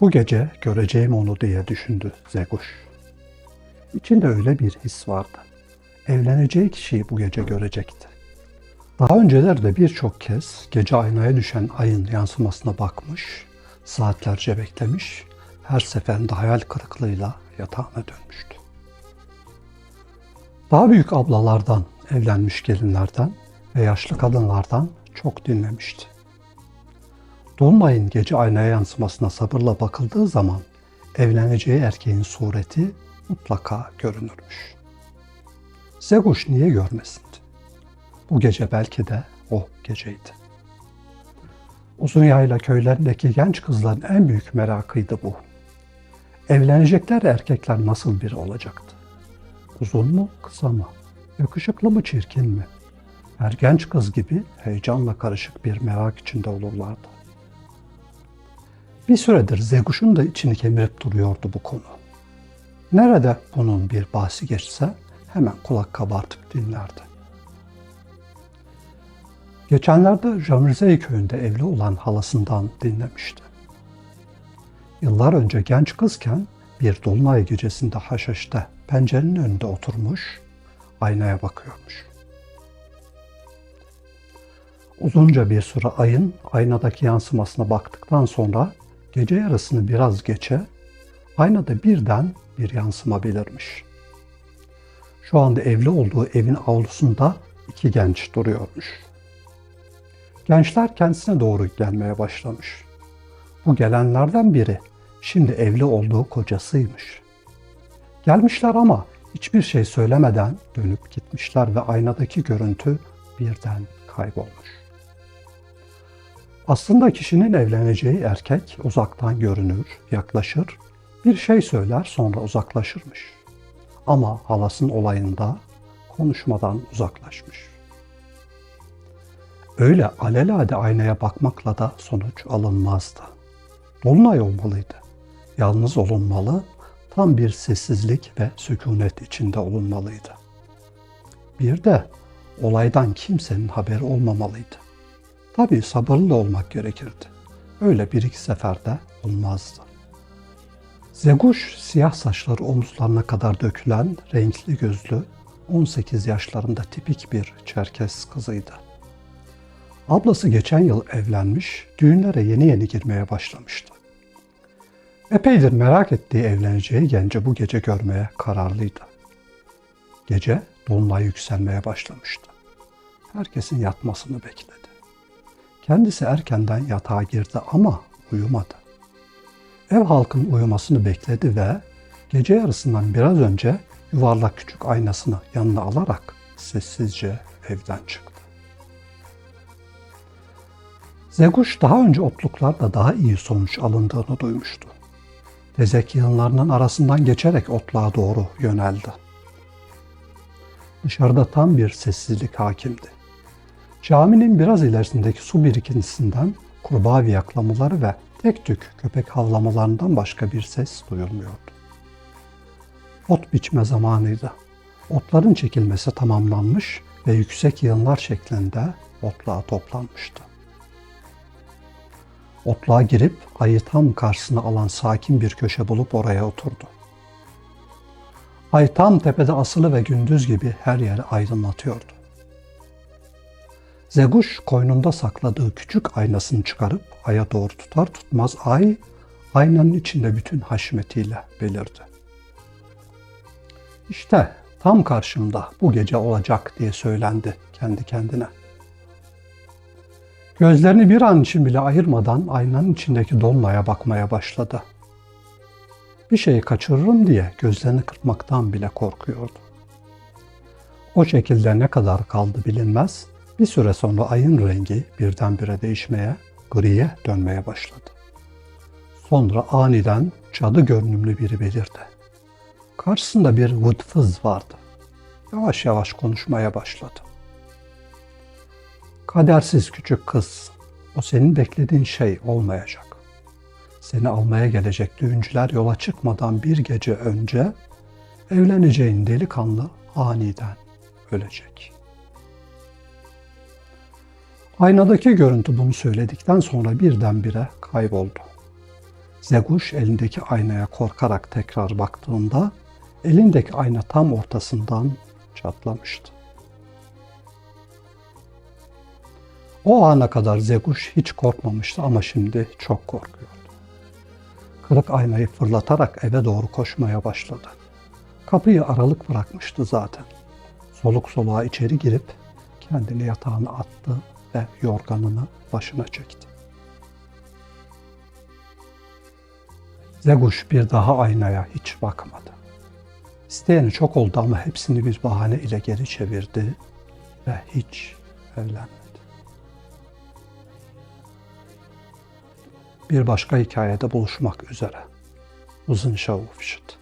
Bu gece göreceğim onu diye düşündü Zeguş. İçinde öyle bir his vardı. Evleneceği kişiyi bu gece görecekti. Daha önceler de birçok kez gece aynaya düşen ayın yansımasına bakmış, saatlerce beklemiş, her seferinde hayal kırıklığıyla yatağına dönmüştü. Daha büyük ablalardan, evlenmiş gelinlerden ve yaşlı kadınlardan çok dinlemişti. Dolunay'ın gece aynaya yansımasına sabırla bakıldığı zaman evleneceği erkeğin sureti mutlaka görünürmüş. Zeguş niye görmesin? Bu gece belki de o geceydi. Uzun yayla köylerindeki genç kızların en büyük merakıydı bu. Evlenecekler erkekler nasıl biri olacaktı? Uzun mu, kısa mı? Yakışıklı mı, çirkin mi? Her genç kız gibi heyecanla karışık bir merak içinde olurlardı. Bir süredir Zeguş'un da içini kemirip duruyordu bu konu. Nerede bunun bir bahsi geçse hemen kulak kabartıp dinlerdi. Geçenlerde Jamrizey köyünde evli olan halasından dinlemişti. Yıllar önce genç kızken bir dolunay gecesinde haşhaşta pencerenin önünde oturmuş, aynaya bakıyormuş. Uzunca bir süre ayın aynadaki yansımasına baktıktan sonra gece yarısını biraz geçe aynada birden bir yansıma belirmiş. Şu anda evli olduğu evin avlusunda iki genç duruyormuş. Gençler kendisine doğru gelmeye başlamış. Bu gelenlerden biri şimdi evli olduğu kocasıymış. Gelmişler ama hiçbir şey söylemeden dönüp gitmişler ve aynadaki görüntü birden kaybolmuş. Aslında kişinin evleneceği erkek uzaktan görünür, yaklaşır, bir şey söyler sonra uzaklaşırmış. Ama halasın olayında konuşmadan uzaklaşmış. Öyle alelade aynaya bakmakla da sonuç alınmazdı. Dolunay olmalıydı. Yalnız olunmalı, tam bir sessizlik ve sükunet içinde olunmalıydı. Bir de olaydan kimsenin haberi olmamalıydı. Tabii sabırlı olmak gerekirdi. Öyle bir iki seferde olmazdı. Zeguş siyah saçları omuzlarına kadar dökülen renkli gözlü 18 yaşlarında tipik bir Çerkes kızıydı. Ablası geçen yıl evlenmiş, düğünlere yeni yeni girmeye başlamıştı. Epeydir merak ettiği evleneceği gence bu gece görmeye kararlıydı. Gece dolunay yükselmeye başlamıştı. Herkesin yatmasını bekledi. Kendisi erkenden yatağa girdi ama uyumadı. Ev halkının uyumasını bekledi ve gece yarısından biraz önce yuvarlak küçük aynasını yanına alarak sessizce evden çıktı. Zeguş daha önce otluklarda daha iyi sonuç alındığını duymuştu. Tezek yığınlarının arasından geçerek otluğa doğru yöneldi. Dışarıda tam bir sessizlik hakimdi. Caminin biraz ilerisindeki su birikintisinden kurbağa viyaklamaları ve tek tük köpek havlamalarından başka bir ses duyulmuyordu. Ot biçme zamanıydı. Otların çekilmesi tamamlanmış ve yüksek yığınlar şeklinde otluğa toplanmıştı. Otluğa girip ayı tam karşısına alan sakin bir köşe bulup oraya oturdu. Ay tam tepede asılı ve gündüz gibi her yeri aydınlatıyordu. Zeguş koynunda sakladığı küçük aynasını çıkarıp aya doğru tutar tutmaz ay aynanın içinde bütün haşmetiyle belirdi. İşte tam karşımda bu gece olacak diye söylendi kendi kendine. Gözlerini bir an için bile ayırmadan aynanın içindeki dolunaya bakmaya başladı. Bir şeyi kaçırırım diye gözlerini kırpmaktan bile korkuyordu. O şekilde ne kadar kaldı bilinmez, bir süre sonra ayın rengi birdenbire değişmeye, griye dönmeye başladı. Sonra aniden cadı görünümlü biri belirdi. Karşısında bir vıdfız vardı. Yavaş yavaş konuşmaya başladı. Kadersiz küçük kız, o senin beklediğin şey olmayacak. Seni almaya gelecek düğüncüler yola çıkmadan bir gece önce evleneceğin delikanlı aniden ölecek.'' Aynadaki görüntü bunu söyledikten sonra birdenbire kayboldu. Zeguş elindeki aynaya korkarak tekrar baktığında elindeki ayna tam ortasından çatlamıştı. O ana kadar Zeguş hiç korkmamıştı ama şimdi çok korkuyordu. Kırık aynayı fırlatarak eve doğru koşmaya başladı. Kapıyı aralık bırakmıştı zaten. Soluk soluğa içeri girip kendini yatağına attı ve yorganını başına çekti. Zeguş bir daha aynaya hiç bakmadı. İsteyeni çok oldu ama hepsini bir bahane ile geri çevirdi ve hiç evlenmedi. Bir başka hikayede buluşmak üzere. Uzun Şavufşit.